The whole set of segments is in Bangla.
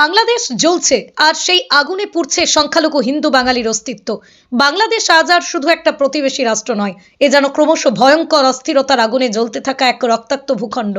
বাংলাদেশ জ্বলছে আর সেই আগুনে পুড়ছে সংখ্যালঘু হিন্দু বাঙালির অস্তিত্ব। বাংলাদেশ আজ আর শুধু একটা প্রতিবেশী রাষ্ট্র নয়, এ যেন ক্রমশ ভয়ঙ্কর অস্থিরতার আগুনে জ্বলতে থাকা এক রক্তাক্ত ভূখণ্ড।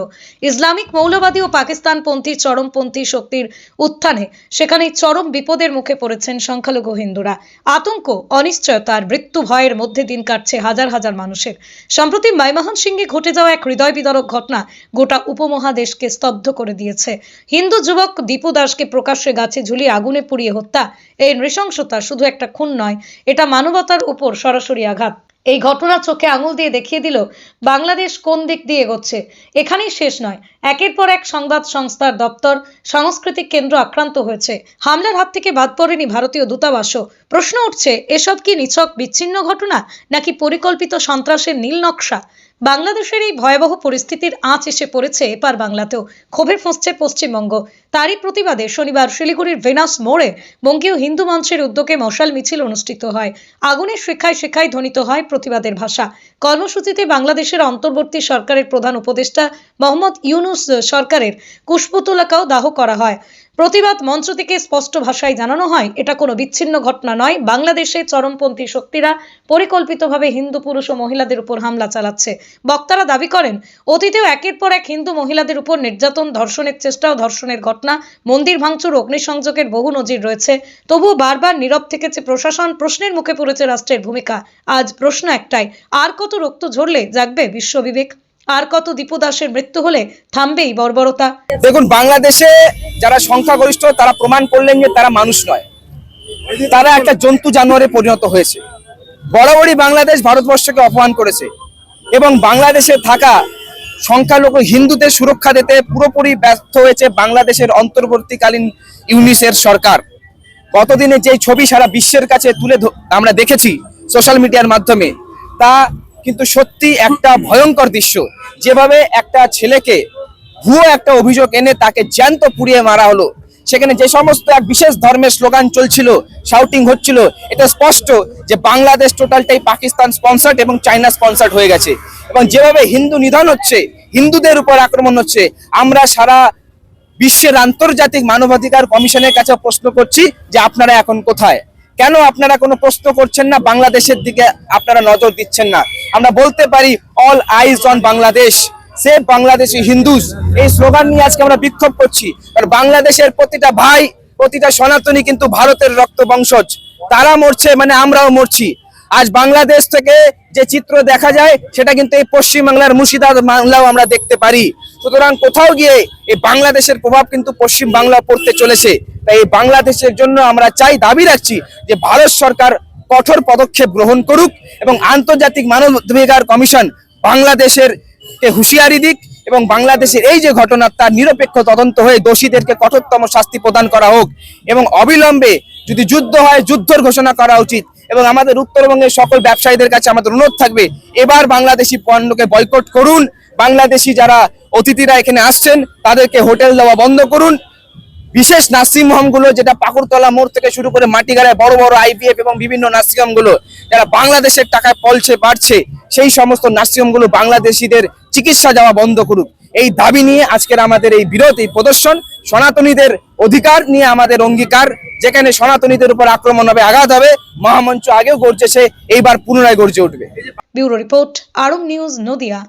ইসলামিক মৌলবাদী ও পাকিস্তানপন্থী চরমপন্থী শক্তির উত্থানে সেখানে চরম বিপদের মুখে পড়েছেন সংখ্যালঘু হিন্দুরা। আতঙ্ক, অনিশ্চয়তা আর মৃত্যু ভয়ের মধ্যে দিন কাটছে হাজার হাজার মানুষের। সম্প্রতি মাইমোহন সিংহে ঘটে যাওয়া এক হৃদয় বিদারক ঘটনা গোটা উপমহাদেশকে স্তব্ধ করে দিয়েছে। হিন্দু যুবক দীপু দাসকে প্রকাশ্যে গাছে ঝুলিয়ে আগুনে পুড়িয়ে হত্যা। এই নৃশংসতা শুধু একটা খুন নয়, এটা মানবতার উপর সরাসরি আঘাত। এই ঘটনা চোখে আঙুল দিয়ে দেখিয়ে দিল, বাংলাদেশ কোন দিক দিয়ে এগোচ্ছে। এখানেই শেষ নয়, একের পর এক সংবাদ সংস্থার দপ্তর সাংস্কৃতিক কেন্দ্র আক্রান্ত হয়েছে। হামলার হাত থেকে বাদ পড়েনি ভারতীয় দূতাবাসও। প্রশ্ন উঠছে, এসব কি নিছক, বিচ্ছিন্ন ঘটনা, নাকি পরিকল্পিত সন্ত্রাসের নীল নকশা? বাংলাদেশের এই ভয়াবহ পরিস্থিতির আঁচ এসে পড়েছে এপার বাংলাতেও। ক্ষোভে ফুঁসছে পশ্চিমবঙ্গ। তারই প্রতিবাদে শনিবার শিলিগুড়ির ভেনাস মোড়ে বঙ্গীয় হিন্দু মঞ্চের উদ্যোগে মশাল মিছিল অনুষ্ঠিত হয়। আগুনের শিক্ষায় শিক্ষায় ধ্বনিত হয় প্রতিবাদের ভাষা। কর্মসূচিতে বাংলাদেশের অন্তর্বর্তী সরকারের প্রধান উপদেষ্টা মোহাম্মদ ইউনুস সরকারের কুশপুতলাকাও দাহ করা হয়। প্রতিবাদ মঞ্চ থেকে স্পষ্ট ভাষায় জানানো হয়, এটা কোনো বিচ্ছিন্ন ঘটনা নয়। বাংলাদেশে চরমপন্থী শক্তিরা পরিকল্পিতভাবে হিন্দু পুরুষ ও মহিলাদের উপর হামলা চালাচ্ছে। বক্তারা দাবি করেন, অতীতেও একের পর এক হিন্দু মহিলাদের উপর নির্যাতন, ধর্ষণের চেষ্টা ও ধর্ষণের ঘটনা, মন্দির ভাঙচুর, অগ্নিসংযোগের বহু নজির রয়েছে। তবুও বারবার নীরব থেকেছে প্রশাসন, প্রশ্নের মুখে পড়েছে রাষ্ট্রের ভূমিকা। আজ প্রশ্ন একটাই, আর কত রক্ত ঝরলে জাগবে বিশ্ববিবেক আর কত দীপদাসের মৃত্যু হলে থামবেই বর্বরতা। দেখুন, বাংলাদেশে যারা সংখ্যাগরিষ্ঠ, তারা প্রমাণ করলেন যে তারা মানুষ নয়। তারা একটা জন্তু জানোয়ারে পরিণত হয়েছে। বরাবরই বাংলাদেশ ভারতবর্ষকে অপমান করেছে এবং বাংলাদেশে থাকা সংখ্যালঘু হিন্দুদের সুরক্ষা দিতে পুরোপুরি ব্যর্থ হয়েছে বাংলাদেশের অন্তর্বর্তীকালীন ইউনিসের সরকার। গতদিনে যে ছবি সারা বিশ্বের কাছে তুলে আমরা দেখেছি সোশ্যাল মিডিয়ার মাধ্যমে, তা কিন্তু সত্যি একটা ভয়ঙ্কর দৃশ্য। যেভাবে একটা ছেলেকে, ভুয়ো একটা অভিযোগ এনে তাকে জ্যান্ত পুড়িয়ে মারা হলো। সেখানে যে সমস্ত এক বিশেষ ধর্মের স্লোগান চলছিল শাউটিং হচ্ছিল, এটা স্পষ্ট যে বাংলাদেশ টোটালটাই পাকিস্তান স্পন্সার্ড এবং চাইনা স্পন্সার্ড হয়ে গেছে। এবং যেভাবে হিন্দু নিধন হচ্ছে, হিন্দুদের উপর আক্রমণ হচ্ছে, আমরা সারা বিশ্বের আন্তর্জাতিক মানবাধিকার কমিশনের কাছে প্রশ্ন করছি যে আপনারা এখন কোথায়? কেন আপনারা কোনো প্রশ্ন করছেন না? বাংলাদেশের দিকে আপনারা নজর দিচ্ছেন না? আমরা বলতে পারি all eyes on Bangladesh save Bangladeshi Hindus এই স্লোগান নিয়ে আজকে আমরা বিক্ষোভ করছি। আর বাংলাদেশের প্রতিটা ভাই, প্রতিটা সনাতনী কিন্তু ভারতের রক্ত বংশজ। তারা মরছে মানে আমরাও মরছি। আজ বাংলাদেশ থেকে যে চিত্র দেখা যায়, সেটা কিন্তু এই পশ্চিম বাংলার মুর্শিদাবাদ বাংলাও আমরা দেখতে পারি। সুতরাং কোথাও গিয়ে এই বাংলাদেশের প্রভাব কিন্তু পশ্চিম বাংলা পড়তে চলেছে। তাই এই বাংলাদেশের জন্য আমরা চাই, দাবি রাখছি যে ভারত সরকার কঠোর পদক্ষেপ গ্রহণ করুক এবং আন্তর্জাতিক মানবাধিকার কমিশন বাংলাদেশের কে হুঁশিয়ারি দিক এবং বাংলাদেশের এই যে ঘটনা তার নিরপেক্ষ তদন্ত হয়ে দোষীদেরকে কঠোরতম শাস্তি প্রদান করা হোক এবং অবিলম্বে যদি যুদ্ধ হয়, যুদ্ধর ঘোষণা করা উচিত এবং আমাদের উত্তরবঙ্গের সকল ব্যবসায়ীদের কাছে আমাদের অনুরোধ থাকবে, এবার বাংলাদেশি পণ্যকে বয়কট করুন। বাংলাদেশি যারা অতিথিরা এখানে আসছেন, তাদেরকে হোটেল দেওয়া বন্ধ করুন। বিশেষ নার্সিং হোমগুলো যেটা পাকুড়তলা মোড় থেকে শুরু করে মাটিগাড়ায় বড় বড় আইপিএফ এবং বিভিন্ন নার্সিং হোমগুলো যারা বাংলাদেশের টাকায় পলছে, বাড়ছে, সেই সমস্ত নার্সিং হোমগুলো বাংলাদেশিদের চিকিৎসা যাওয়া বন্ধ করুক। এই দাবি নিয়ে আজকের আমাদের এই বিরোধ এই প্রদর্শন, সনাতনীদের অধিকার নিয়ে আমাদের অঙ্গীকার, যেখানে সনাতনীদের উপর আক্রমণ হবে, আঘাত হবে, মহামঞ্চ আগেও গর্জেছে, এইবার পুনরায় গর্জে উঠবে। Bureau report, Arong news, Nadia.